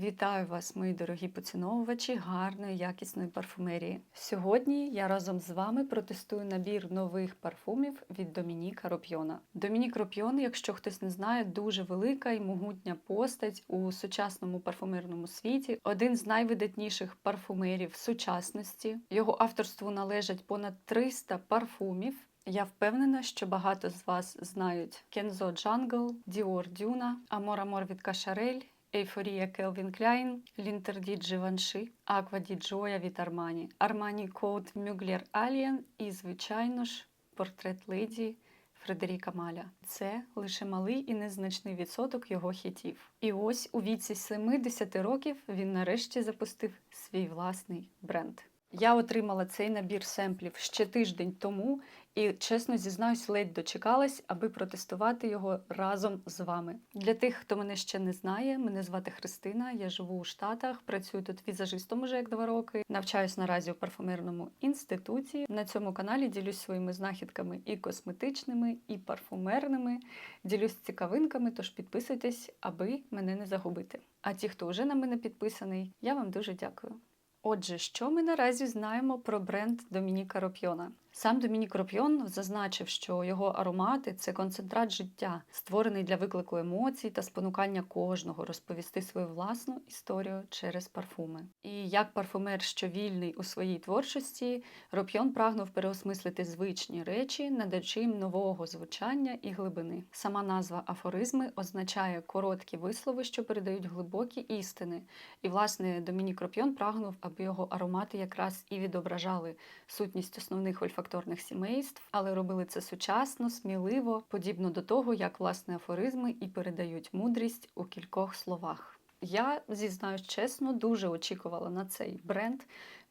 Вітаю вас, мої дорогі поціновувачі гарної якісної парфумерії. Сьогодні я разом з вами протестую набір нових парфумів від Домініка Ропьйона. Домінік Ропьйон, якщо хтось не знає, дуже велика і могутня постать у сучасному парфумерному світі. Один з найвидатніших парфумерів сучасності. Його авторству належать понад 300 парфумів. Я впевнена, що багато з вас знають Kenzo Jungle, Dior Duna, Amor Amor від Cacharel, Ейфорія Келвін Кляйн, Лінтерді Дживанши, Аква Ді від Армані, Армані Коут Мюглер Алієн і, звичайно ж, портрет леді Фредеріка Маля. Це лише малий і незначний відсоток його хітів. І ось у віці 70 років він нарешті запустив свій власний бренд. Я отримала цей набір семплів ще тиждень тому і, чесно зізнаюсь, ледь дочекалась, аби протестувати його разом з вами. Для тих, хто мене ще не знає, мене звати Христина. Я живу у Штатах, працюю тут візажистом уже як два роки. Навчаюсь наразі у парфумерному інституті. На цьому каналі ділюсь своїми знахідками і косметичними, і парфумерними. Ділюсь цікавинками, тож підписуйтесь, аби мене не загубити. А ті, хто вже на мене підписаний, я вам дуже дякую. Отже, що ми наразі знаємо про бренд Домініка Ропьйона? Сам Домінік Ропьйон зазначив, що його аромати це концентрат життя, створений для виклику емоцій та спонукання кожного розповісти свою власну історію через парфуми. І як парфумер, що вільний у своїй творчості, Ропьйон прагнув переосмислити звичні речі, надаючи їм нового звучання і глибини. Сама назва афоризми означає короткі вислови, що передають глибокі істини. І, власне, Домінік Ропьйон прагнув, аби його аромати якраз і відображали сутність основних ольфакторних сімейств, але робили це сучасно, сміливо, подібно до того, як власне афоризми і передають мудрість у кількох словах. Я зізнаюсь чесно, дуже очікувала на цей бренд.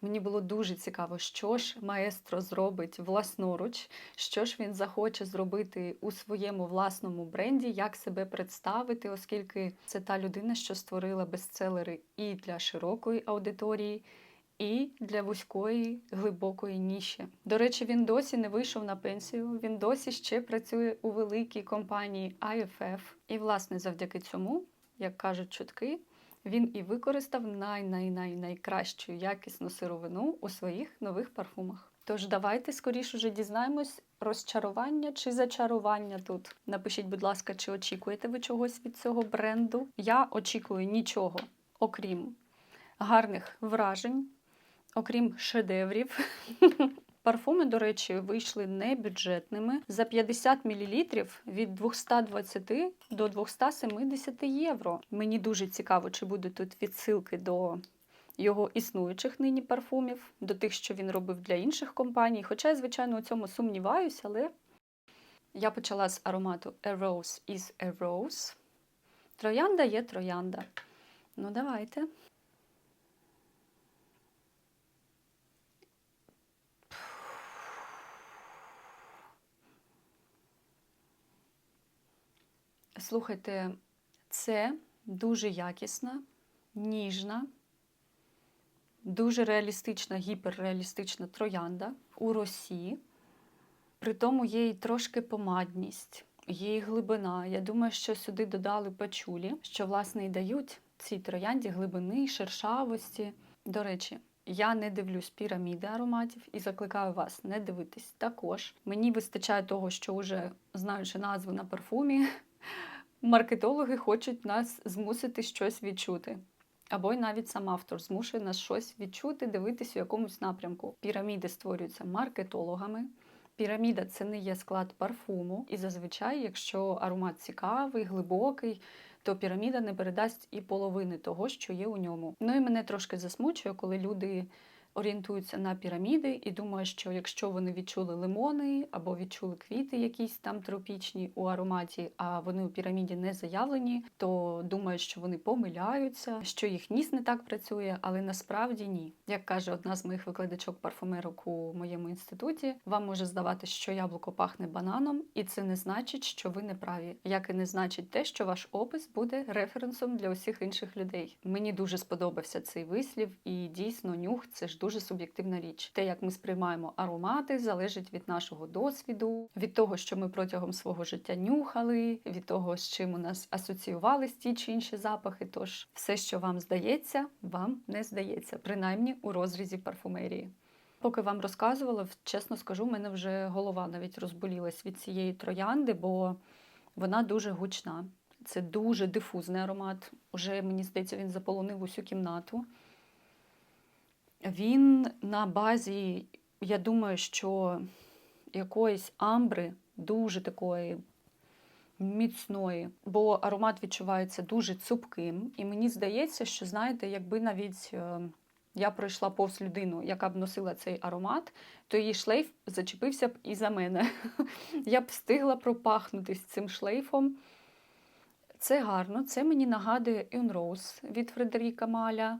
Мені було дуже цікаво, що ж маестро зробить власноруч, що ж він захоче зробити у своєму власному бренді, як себе представити, оскільки це та людина, що створила бестселери і для широкої аудиторії, і для вузької глибокої ніші. До речі, він досі не вийшов на пенсію. Він досі ще працює у великій компанії IFF. І, власне, завдяки цьому, як кажуть чутки, він і використав най-най-най-найкращу якісну сировину у своїх нових парфумах. Тож давайте скоріш уже дізнаємось, розчарування чи зачарування тут. Напишіть, будь ласка, чи очікуєте ви чогось від цього бренду? Я очікую нічого, окрім гарних вражень, окрім шедеврів. Парфуми, до речі, вийшли не бюджетними. За 50 мл від 220 до 270 євро. Мені дуже цікаво, чи будуть тут відсилки до його існуючих нині парфумів, до тих, що він робив для інших компаній. Хоча я, звичайно, у цьому сумніваюся, але я почала з аромату A Rose is a Rose. Троянда є троянда. Ну, давайте. Слухайте, це дуже якісна, ніжна, дуже реалістична, гіперреалістична троянда у росі. При тому є і трошки помадність, і глибина. Я думаю, що сюди додали пачулі, що, власне, і дають цій троянді глибини, шершавості. До речі, я не дивлюсь піраміди ароматів і закликаю вас не дивитись також. Мені вистачає того, що вже знаючи назву на парфумі, маркетологи хочуть нас змусити щось відчути. Або й навіть сам автор змушує нас щось відчути, дивитись у якомусь напрямку. Піраміди створюються маркетологами. Піраміда це не є склад парфуму. І зазвичай, якщо аромат цікавий, глибокий, то піраміда не передасть і половини того, що є у ньому. Ну і мене трошки засмучує, коли люди орієнтуються на піраміди і думають, що якщо вони відчули лимони або відчули квіти, якісь там тропічні у ароматі, а вони у піраміді не заявлені, то думають, що вони помиляються, що їх ніс не так працює, але насправді ні. Як каже одна з моїх викладачок парфумерок у моєму інституті, вам може здавати, що яблуко пахне бананом, і це не значить, що ви не праві, як і не значить те, що ваш опис буде референсом для усіх інших людей. Мені дуже сподобався цей вислів, і дійсно нюх це ж дуже суб'єктивна річ. Те, як ми сприймаємо аромати, залежить від нашого досвіду, від того, що ми протягом свого життя нюхали, від того, з чим у нас асоціювались ті чи інші запахи. Тож все, що вам здається, вам не здається, принаймні у розрізі парфумерії. Поки вам розказувала, чесно скажу, в мене вже голова навіть розболілась від цієї троянди, бо вона дуже гучна. Це дуже дифузний аромат. Уже, мені здається, він заполонив усю кімнату. Він на базі, я думаю, що якоїсь амбри, дуже такої міцної, бо аромат відчувається дуже цупким. І мені здається, що, знаєте, якби навіть е, я пройшла повз людину, яка б носила цей аромат, то її шлейф зачепився б і за мене. Я б встигла пропахнутись цим шлейфом. Це гарно, це мені нагадує In Rose від Фредеріка Маля.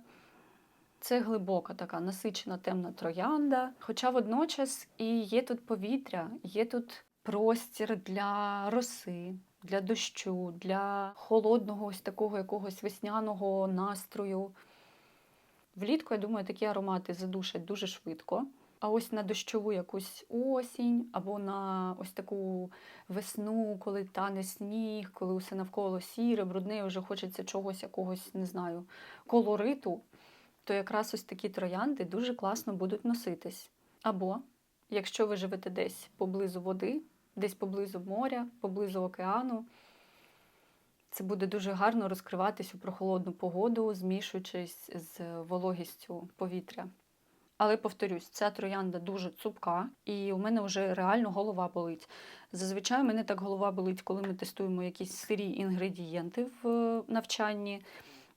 Це глибока така насичена темна троянда. Хоча водночас і є тут повітря, є тут простір для роси, для дощу, для холодного ось такого якогось весняного настрою. Влітку, я думаю, такі аромати задушать дуже швидко. А ось на дощову якусь осінь, або на ось таку весну, коли тане сніг, коли усе навколо сіре, брудне, вже хочеться чогось, якогось, не знаю, колориту, то якраз ось такі троянди дуже класно будуть носитись. Або, якщо ви живете десь поблизу води, десь поблизу моря, поблизу океану, це буде дуже гарно розкриватись у прохолодну погоду, змішуючись з вологістю повітря. Але повторюсь, ця троянда дуже цупка, і у мене вже реально голова болить. Зазвичай у мене так голова болить, коли ми тестуємо якісь сирі інгредієнти в е, навчанні,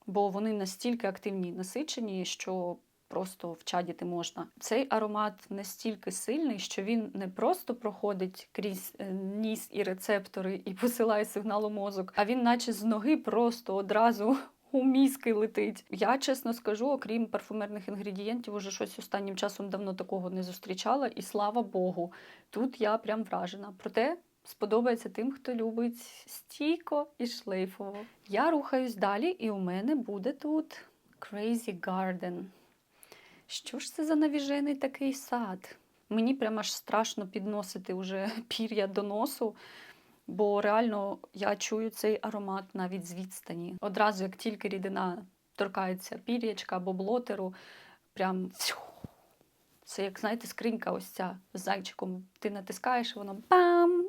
бо вони настільки активні насичені, що просто вчадіти можна. Цей аромат настільки сильний, що він не просто проходить крізь е, ніс і рецептори і посилає сигнал у мозок, а він, наче з ноги, просто одразу. У мізки летить. Я чесно скажу, окрім парфумерних інгредієнтів, уже щось останнім часом давно такого не зустрічала, і слава Богу, тут я прям вражена. Проте сподобається тим, хто любить стійко і шлейфово. Я рухаюсь далі, і у мене буде тут Crazy Garden. Що ж це за навіжений такий сад? Мені прямо аж страшно підносити вже пір'я до носу, бо реально я чую цей аромат навіть з відстані. Одразу, як тільки рідина торкається пір'ячка або блотеру, прям це, як знаєте, скринька ось ця з зайчиком. Ти натискаєш, воно бам!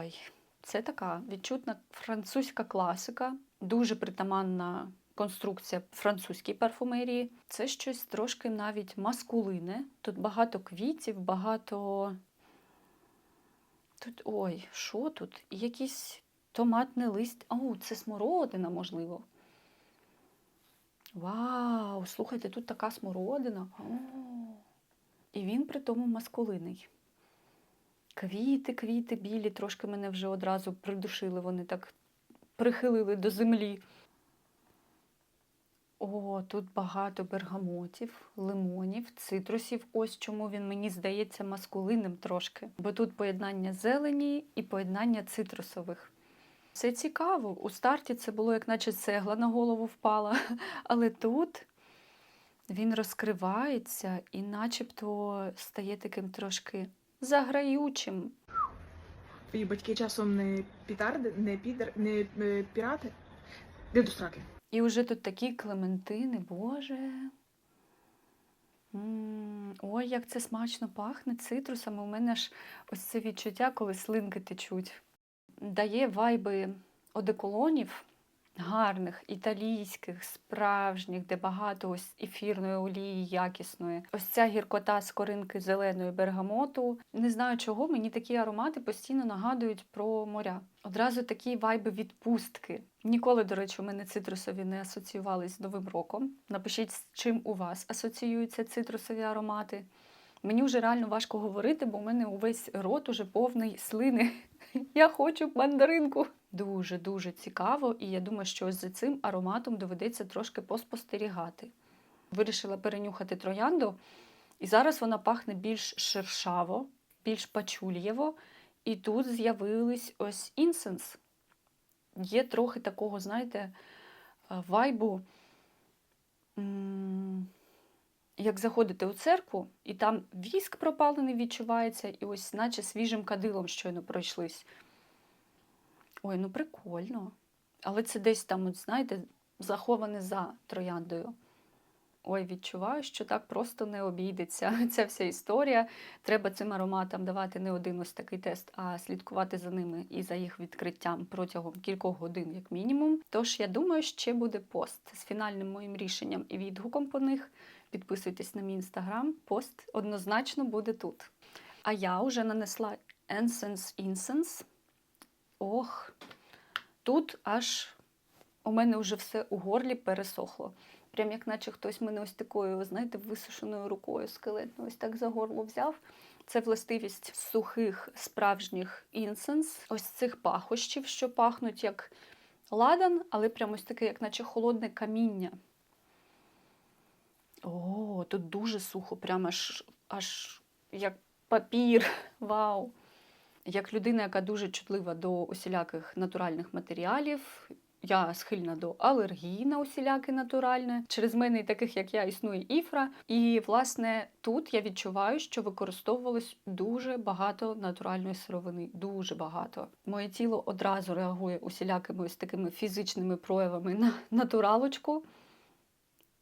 Ой, це така відчутна французька класика, дуже притаманна конструкція французькій парфумерії. Це щось трошки навіть маскулине. Тут багато квітів, багато. Тут, ой, що тут? Якийсь томатний лист. О, це смородина, можливо. Вау, слухайте, тут така смородина. О, І він при тому маскулиний. Квіти, квіти білі, трошки мене вже одразу придушили, вони так прихилили до землі. О, тут багато бергамотів, лимонів, цитрусів. Ось чому він мені здається маскулинним трошки. Бо тут поєднання зелені і поєднання цитрусових. Це цікаво. У старті це було, як наче цегла на голову впала. Але тут він розкривається і начебто стає таким трошки заграючим. Твої батьки часом не пітарди, не підер, не е, пірати, де до сраки. І вже тут такі клементини, Боже. М, Ой, як це смачно пахне цитрусами. У мене ж ось це відчуття, коли слинки течуть. Дає вайби одеколонів гарних, італійських, справжніх, де багато ось ефірної олії якісної. Ось ця гіркота з коринки зеленої бергамоту. Не знаю чого, мені такі аромати постійно нагадують про моря. Одразу такі вайби відпустки. Ніколи, до речі, у мене цитрусові не асоціювались з Новим роком. Напишіть, з чим у вас асоціюються цитрусові аромати. Мені вже реально важко говорити, бо у мене увесь рот уже повний слини. Я хочу мандаринку. Дуже-дуже цікаво, і я думаю, що за цим ароматом доведеться трошки поспостерігати. Вирішила перенюхати троянду, і зараз вона пахне більш шершаво, більш пачульєво. І тут з'явились ось інсенс. є трохи такого, знаєте, е, вайбу, як заходите у церкву, і там віск пропалений відчувається, і ось, наче свіжим кадилом щойно пройшлись. Ой, ну прикольно. Але це десь там, от, знаєте, заховане за трояндою. Ой, відчуваю, що так просто не обійдеться ця вся історія. Треба цим ароматам давати не один ось такий тест, а слідкувати за ними і за їх відкриттям протягом кількох годин, як мінімум. Тож я думаю, ще буде пост з фінальним моїм рішенням і відгуком по них. Підписуйтесь на мій інстаграм, пост однозначно буде тут. А я вже нанесла Essence Incense. Ох, тут аж у мене вже все у горлі пересохло. Прям як наче хтось мене ось такою, знаєте, висушеною рукою скелетною ось так за горло взяв. Це властивість сухих справжніх інсенс, ось цих пахощів, що пахнуть як ладан, але прям ось таке, як наче холодне каміння. О, тут дуже сухо, прям аж, аж як папір. Вау! Як людина, яка дуже чутлива до усіляких натуральних матеріалів, я схильна до алергії на усіляке натуральне. Через мене і таких, як я, існує іфра. І, власне, тут я відчуваю, що використовувалось дуже багато натуральної сировини. Дуже багато. Моє тіло одразу реагує усілякими ось такими фізичними проявами на натуралочку.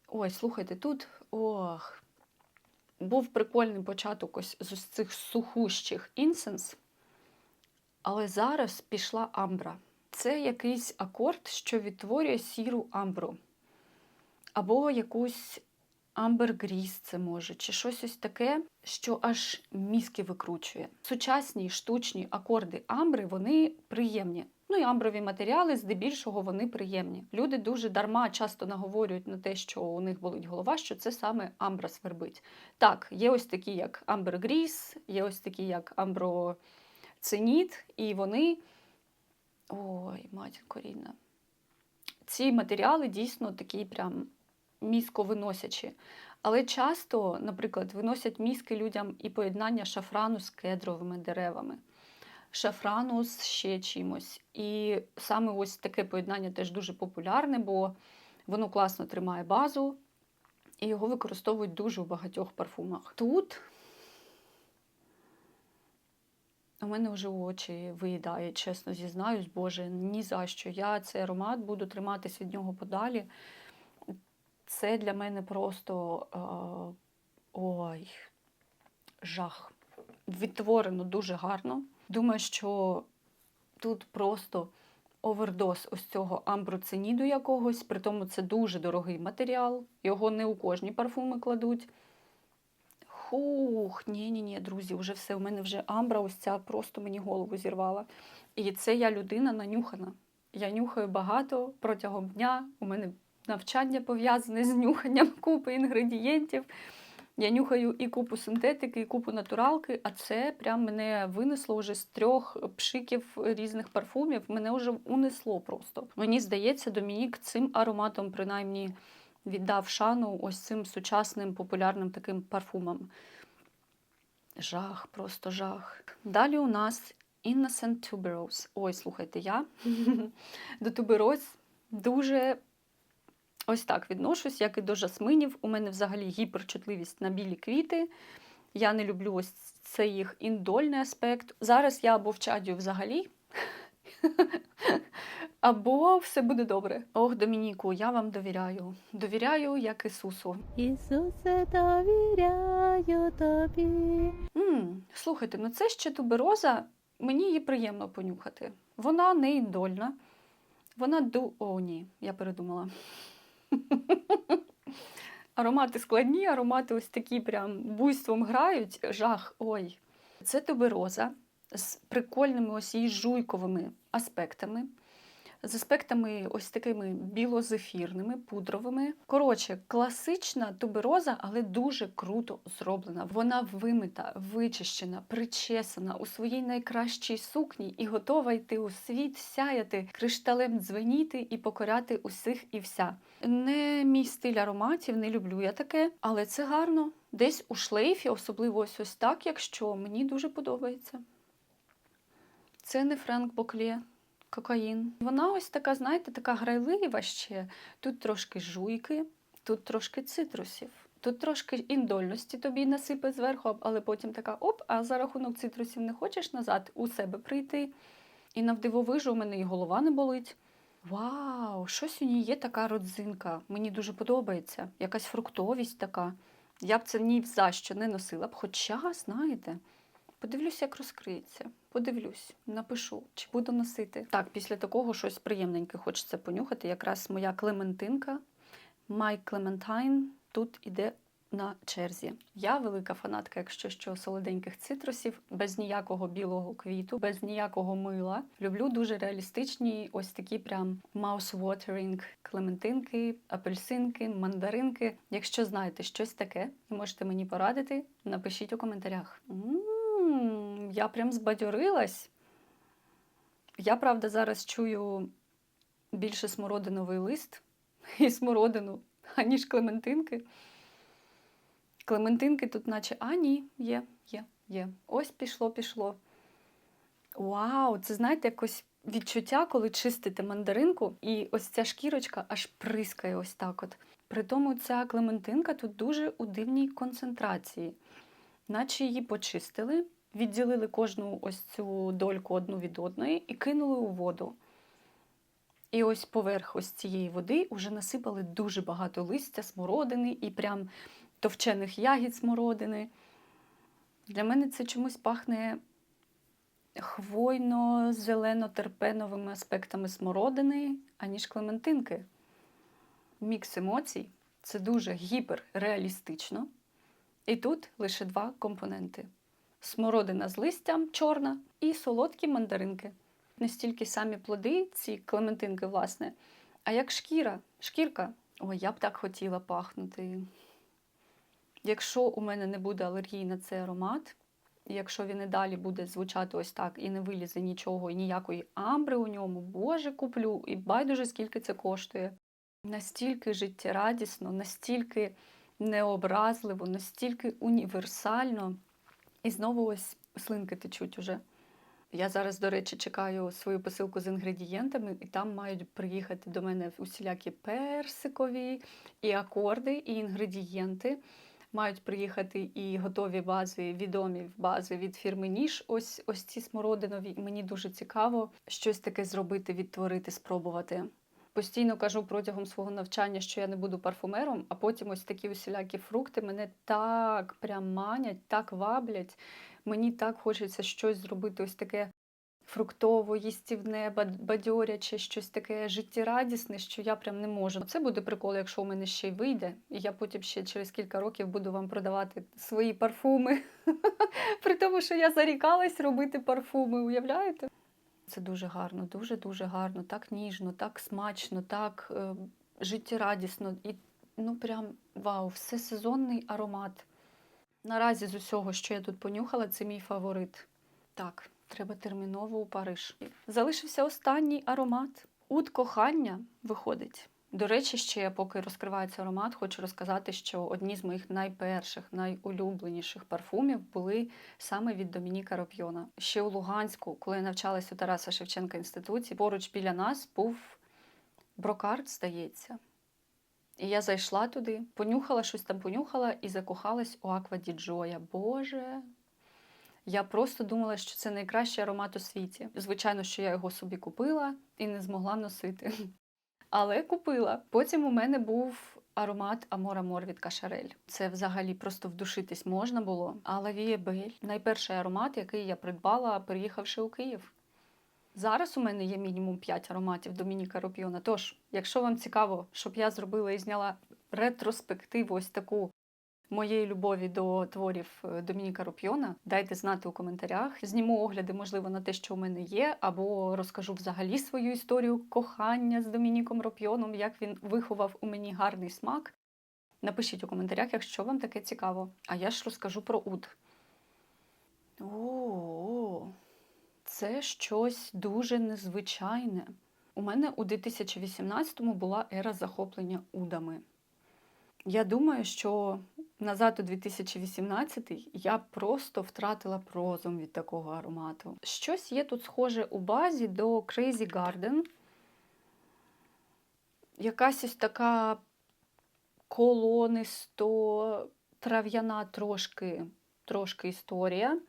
Ой, слухайте, тут ох. Був прикольний початок ось з цих сухущих інсенс, але зараз пішла амбра. Це якийсь акорд, що відтворює сіру амбру. Або якусь амбергріс це може, чи щось ось таке, що аж мізки викручує. Сучасні штучні акорди амбри вони приємні. Ну і амброві матеріали, здебільшого, вони приємні. Люди дуже дарма часто наговорюють на те, що у них болить голова, що це саме амбра свербить. Так, є ось такі, як амбергріс, є ось такі, як амброциніт, і вони. Ой, матінко рідна. Ці матеріали дійсно такі прям мізковиносячі. Але часто, наприклад, виносять мізки людям і поєднання шафрану з кедровими деревами, шафрану з ще чимось. І саме ось таке поєднання теж дуже популярне, бо воно класно тримає базу, і його використовують дуже в багатьох парфумах. Тут у мене вже очі виїдає, чесно зізнаюсь, Боже, ні за що. Я цей аромат буду триматись від нього подалі. Це для мене просто е, ой, жах. Відтворено дуже гарно. Думаю, що тут просто овердоз ось цього амброциніду якогось, при тому це дуже дорогий матеріал. Його не у кожні парфуми кладуть. Хух, ні, ні, ні, друзі, вже все. У мене вже амбра, ось ця просто мені голову зірвала. І це я людина нанюхана. Я нюхаю багато протягом дня. У мене навчання пов'язане з нюханням купи інгредієнтів. Я нюхаю і купу синтетики, і купу натуралки, а це прям мене винесло вже з трьох пшиків різних парфумів. Мене вже унесло просто. Мені здається, Домінік цим ароматом, принаймні віддав шану ось цим сучасним популярним таким парфумам. Жах, просто жах. Далі у нас Innocent Tuberose. Ой, слухайте, я до тубероз дуже ось так відношусь, як і до жасминів. У мене взагалі гіперчутливість на білі квіти. Я не люблю ось цей їх індольний аспект. Зараз я або в чадю взагалі. Або все буде добре. Ох, Домініку, я вам довіряю. Довіряю, як Ісусу. Ісусе, довіряю тобі. м слухайте, ну це ще тубероза. Мені її приємно понюхати. Вона не індольна. Вона ду. О, ні, я передумала. Аромати складні, аромати ось такі прям буйством грають. Жах. Ой. Це тубероза з прикольними ось її жуйковими аспектами. З аспектами ось такими білозефірними, пудровими. Коротше, класична тубероза, але дуже круто зроблена. Вона вимита, вичищена, причесана у своїй найкращій сукні і готова йти у світ, сяяти, кришталем дзвеніти і покоряти усіх і вся. Не мій стиль ароматів, не люблю я таке, але це гарно. Десь у шлейфі, особливо ось ось так, якщо мені дуже подобається. Це не Френк Боклє. Кокаїн. Вона ось така, знаєте, така грайлива ще. Тут трошки жуйки, тут трошки цитрусів. Тут трошки індольності тобі насипе зверху, але потім така оп, а за рахунок цитрусів не хочеш назад у себе прийти. І навдивовижу у мене і голова не болить. Вау, щось у ній є така родзинка. Мені дуже подобається. Якась фруктовість така. Я б це ні за що не носила б. Хоча, знаєте, подивлюсь, як розкриється. Подивлюсь, напишу, чи буду носити. Так, після такого щось приємненьке хочеться понюхати. Якраз моя клементинка, My Clementine, тут іде на черзі. Я велика фанатка, якщо що, солоденьких цитрусів, без ніякого білого квіту, без ніякого мила. Люблю дуже реалістичні, ось такі прям mouth-watering клементинки, апельсинки, мандаринки. Якщо знаєте щось таке і можете мені порадити, напишіть у коментарях. Я прям збадьорилась. Я, правда, зараз чую більше смородиновий лист і смородину, аніж клементинки. Клементинки тут, наче, а ні, є, є, є. Ось пішло, пішло. Вау, це знаєте, якось відчуття, коли чистите мандаринку, і ось ця шкірочка аж прискає ось так. от. При тому ця клементинка тут дуже у дивній концентрації, наче її почистили, відділили кожну ось цю дольку одну від одної і кинули у воду. І ось поверх ось цієї води вже насипали дуже багато листя, смородини і прям товчених ягід смородини. Для мене це чомусь пахне хвойно-зелено-терпеновими аспектами смородини, аніж клементинки. Мікс емоцій це дуже гіперреалістично. І тут лише два компоненти: смородина з листям чорна і солодкі мандаринки. Не стільки самі плоди, ці клементинки, власне, а як шкіра, шкірка. Ой, я б так хотіла пахнути. Якщо у мене не буде алергії на цей аромат, якщо він і далі буде звучати ось так і не вилізе нічого, і ніякої амбри у ньому, боже, куплю, і байдуже, скільки це коштує. Настільки життєрадісно, настільки необразливо, настільки універсально. І знову ось слинки течуть уже. Я зараз, до речі, чекаю свою посилку з інгредієнтами, і там мають приїхати до мене усілякі персикові, і акорди, і інгредієнти. Мають приїхати і готові бази, відомі бази від фірми Ніж. Ось ось ці смородинові. Мені дуже цікаво щось таке зробити, відтворити, спробувати. Постійно кажу протягом свого навчання, що я не буду парфумером, а потім ось такі усілякі фрукти мене так прям манять, так ваблять. Мені так хочеться щось зробити, ось таке фруктово, їстівне, бад- бадьоряче, щось таке життєрадісне, що я прям не можу. Це буде прикол, якщо у мене ще й вийде, і я потім ще через кілька років буду вам продавати свої парфуми. При тому, що я зарікалась робити парфуми, уявляєте? Це дуже гарно, дуже-дуже гарно, так ніжно, так смачно, так е, життєрадісно. І ну прям вау, всесезонний аромат. Наразі з усього, що я тут понюхала, це мій фаворит. Так, треба терміново у Париж. Залишився останній аромат. Ут кохання виходить. До речі, ще поки розкривається аромат, хочу розказати, що одні з моїх найперших, найулюбленіших парфумів були саме від Домініка Ропйона. Ще у Луганську, коли я навчалась у Тараса Шевченка інституті, поруч біля нас був брокард, здається. І я зайшла туди, понюхала щось там, понюхала і закохалась у Аква Ді Джоя. Боже. Я просто думала, що це найкращий аромат у світі. Звичайно, що я його собі купила і не змогла носити. Але купила. Потім у мене був аромат Амор Амор від Кашарель. Це взагалі просто вдушитись можна було. А Лавіє Бель найперший аромат, який я придбала, переїхавши у Київ. Зараз у мене є мінімум 5 ароматів Домініка Ропйона. Тож, якщо вам цікаво, щоб я зробила і зняла ретроспективу ось таку моєї любові до творів е, Домініка Ропйона, дайте знати у коментарях. Зніму огляди, можливо, на те, що у мене є, або розкажу взагалі свою історію кохання з Домініком Ропйоном, як він виховав у мені гарний смак. Напишіть у коментарях, якщо вам таке цікаво. А я ж розкажу про уд. О, це щось дуже незвичайне. У мене у 2018-му була ера захоплення удами. Я думаю, що назад у 2018 я просто втратила прозум від такого аромату. Щось є тут схоже у базі до Crazy Garden. Якась ось така колонисто трав'яна трошки, трошки історія.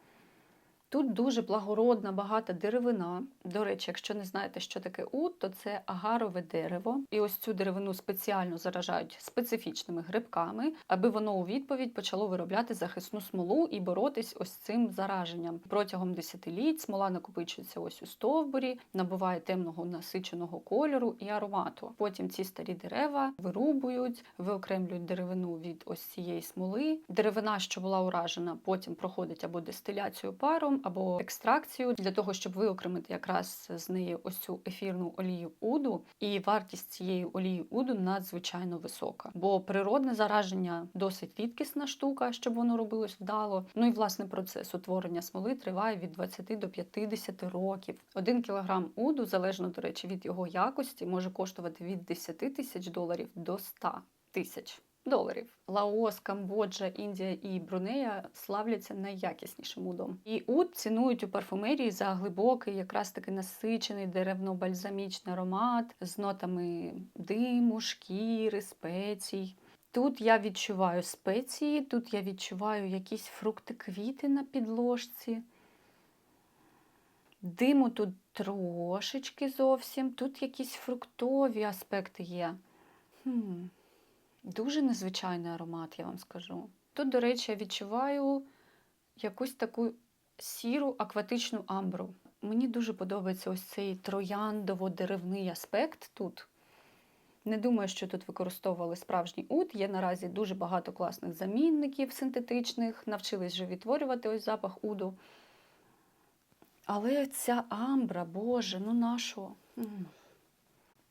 Тут дуже благородна, багата деревина. До речі, якщо не знаєте, що таке ут, то це агарове дерево. І ось цю деревину спеціально заражають специфічними грибками, аби воно у відповідь почало виробляти захисну смолу і боротись ось цим зараженням. Протягом десятиліть смола накопичується ось у стовбурі, набуває темного насиченого кольору і аромату. Потім ці старі дерева вирубують, виокремлюють деревину від ось цієї смоли. Деревина, що була уражена, потім проходить або дистиляцію паром, або екстракцію для того, щоб виокремити якраз з неї ось цю ефірну олію уду. І вартість цієї олії уду надзвичайно висока, бо природне зараження досить рідкісна штука, щоб воно робилось вдало. Ну і власне процес утворення смоли триває від 20 до 50 років. Один кілограм уду, залежно до речі, від його якості, може коштувати від 10 тисяч доларів до 100 тисяч доларів. Лаос, Камбоджа, Індія і Брунея славляться найякіснішим удом. І уд цінують у парфумерії за глибокий, якраз таки насичений деревно-бальзамічний аромат з нотами диму, шкіри, спецій. Тут я відчуваю спеції, тут я відчуваю якісь фрукти квіти на підложці. Диму тут трошечки зовсім. Тут якісь фруктові аспекти є. Хм. Дуже незвичайний аромат, я вам скажу. Тут, до речі, я відчуваю якусь таку сіру акватичну амбру. Мені дуже подобається ось цей трояндово-деревний аспект тут. Не думаю, що тут використовували справжній уд. Є наразі дуже багато класних замінників синтетичних, навчились вже відтворювати ось запах уду. Але ця амбра, Боже, ну нащо?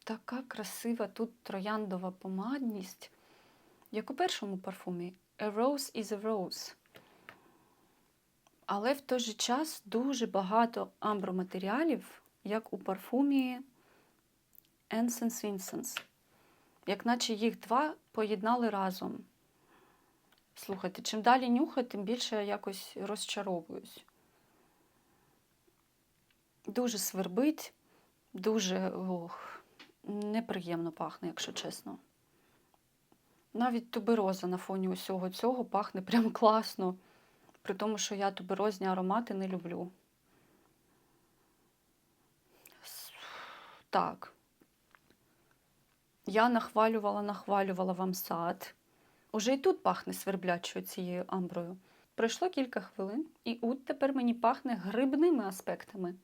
Така красива тут трояндова помадність, як у першому парфумі A Rose is a Rose. Але в той же час дуже багато амброматеріалів, як у парфумі Essence Incense. Як наче їх два поєднали разом. Слухайте, чим далі нюхаю, тим більше я якось розчаровуюсь. Дуже свербить, дуже ох, неприємно пахне, якщо чесно. Навіть тубероза на фоні усього цього пахне прям класно, при тому, що я туберозні аромати не люблю. Так. Я нахвалювала, нахвалювала вам сад. Уже і тут пахне сверблячою цією амброю. Пройшло кілька хвилин, і ут тепер мені пахне грибними аспектами.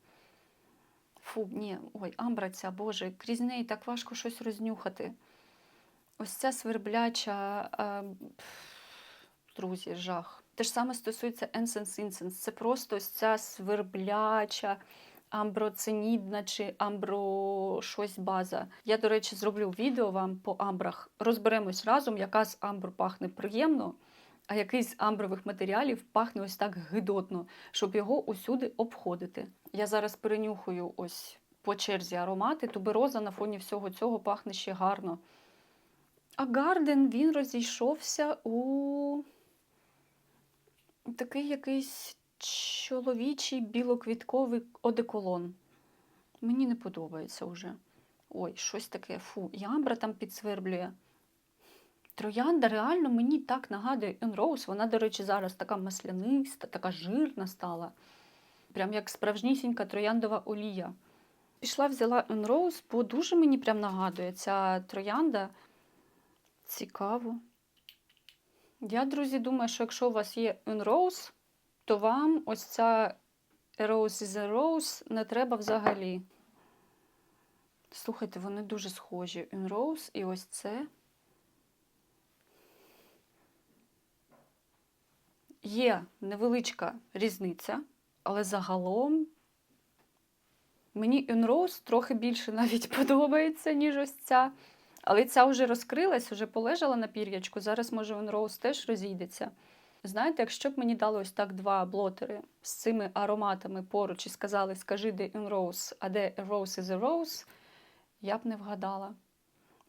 Фу, ні, ой, амбра ця, боже, крізь неї так важко щось рознюхати. Ось ця свербляча, е, друзі, жах. Те ж саме стосується Essence Incense. Це просто ось ця свербляча, амброцинідна чи амбро щось база. Я, до речі, зроблю відео вам по амбрах. Розберемось разом, яка з амбр пахне приємно, а який з амбрових матеріалів пахне ось так гидотно, щоб його усюди обходити. Я зараз перенюхаю ось по черзі аромати. Тубероза на фоні всього цього пахне ще гарно. А Гарден він розійшовся у такий якийсь чоловічий білоквітковий одеколон. Мені не подобається вже. Ой, щось таке, фу, і амбра там підсверблює. Троянда реально мені так нагадує Enrose. Вона, до речі, зараз така масляниста, така жирна стала. Прям як справжнісінька трояндова олія. Пішла, взяла Enrose, бо дуже мені прям нагадує ця троянда. Цікаво. Я, друзі, думаю, що якщо у вас є Enrose, то вам ось ця Rose is a Rose не треба взагалі. Слухайте, вони дуже схожі. Enrose і ось це. Є невеличка різниця, але загалом мені Enrose трохи більше навіть подобається, ніж ось ця. Але ця вже розкрилась, вже полежала на пір'ячку. Зараз, може, Enrose теж розійдеться. Знаєте, якщо б мені дали ось так два блотери з цими ароматами поруч і сказали, скажи, де Enrose, а де A Rose is a Rose, я б не вгадала.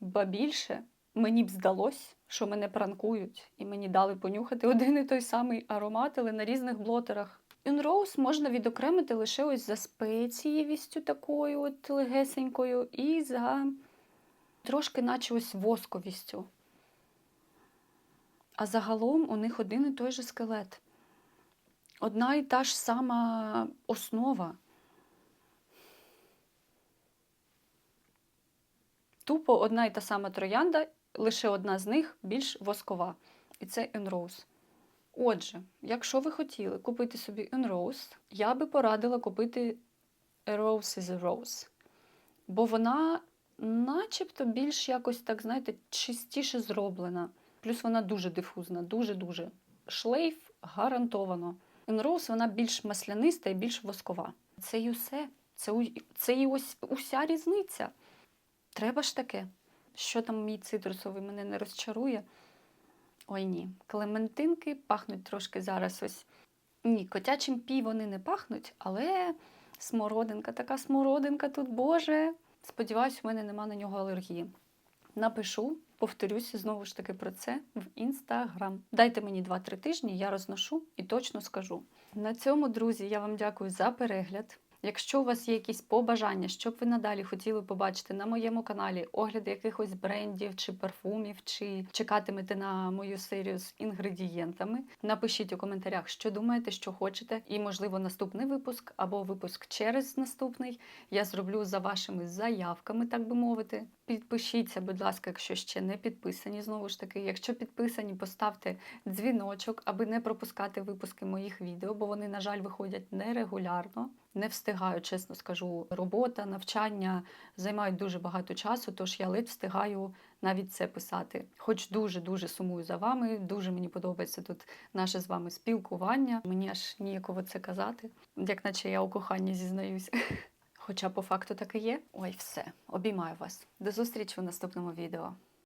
Ба більше, мені б здалось, що мене пранкують, і мені дали понюхати один і той самий аромат, але на різних блотерах. Інроуз можна відокремити лише ось за спецієвістю такою от легесенькою і за трошки наче ось восковістю. А загалом у них один і той же скелет. Одна і та ж сама основа. Тупо одна і та сама троянда, лише одна з них більш воскова. І це Enrose. Отже, якщо ви хотіли купити собі Enrose, я би порадила купити Rose is Rose. Бо вона начебто більш якось, так, знаєте, чистіше зроблена. Плюс вона дуже дифузна, дуже-дуже. Шлейф гарантовано. Enrose вона більш масляниста і більш воскова. Це і усе. Це, це і ось уся різниця. Треба ж таке. Що там мій цитрусовий мене не розчарує? Ой ні. Клементинки пахнуть трошки зараз ось. Ні, котячим пі вони не пахнуть, але смородинка, така смородинка тут, Боже. Сподіваюсь, у мене нема на нього алергії. Напишу, повторюся знову ж таки про це в інстаграм. Дайте мені 2-3 тижні, я розношу і точно скажу. На цьому, друзі, я вам дякую за перегляд. Якщо у вас є якісь побажання, що б ви надалі хотіли побачити на моєму каналі, огляди якихось брендів чи парфумів, чи чекатимете на мою серію з інгредієнтами, напишіть у коментарях, що думаєте, що хочете, і можливо наступний випуск або випуск через наступний я зроблю за вашими заявками, так би мовити. Підпишіться, будь ласка, якщо ще не підписані. Знову ж таки, якщо підписані, поставте дзвіночок, аби не пропускати випуски моїх відео, бо вони, на жаль, виходять нерегулярно. Не встигаю, чесно скажу. Робота, навчання займають дуже багато часу, тож я ледь встигаю навіть це писати. Хоч дуже дуже сумую за вами. Дуже мені подобається тут наше з вами спілкування. Мені аж ніяково це казати, як наче я у коханні зізнаюсь. Хоча по факту так і є. Ой, все, обіймаю вас. До зустрічі у наступному відео.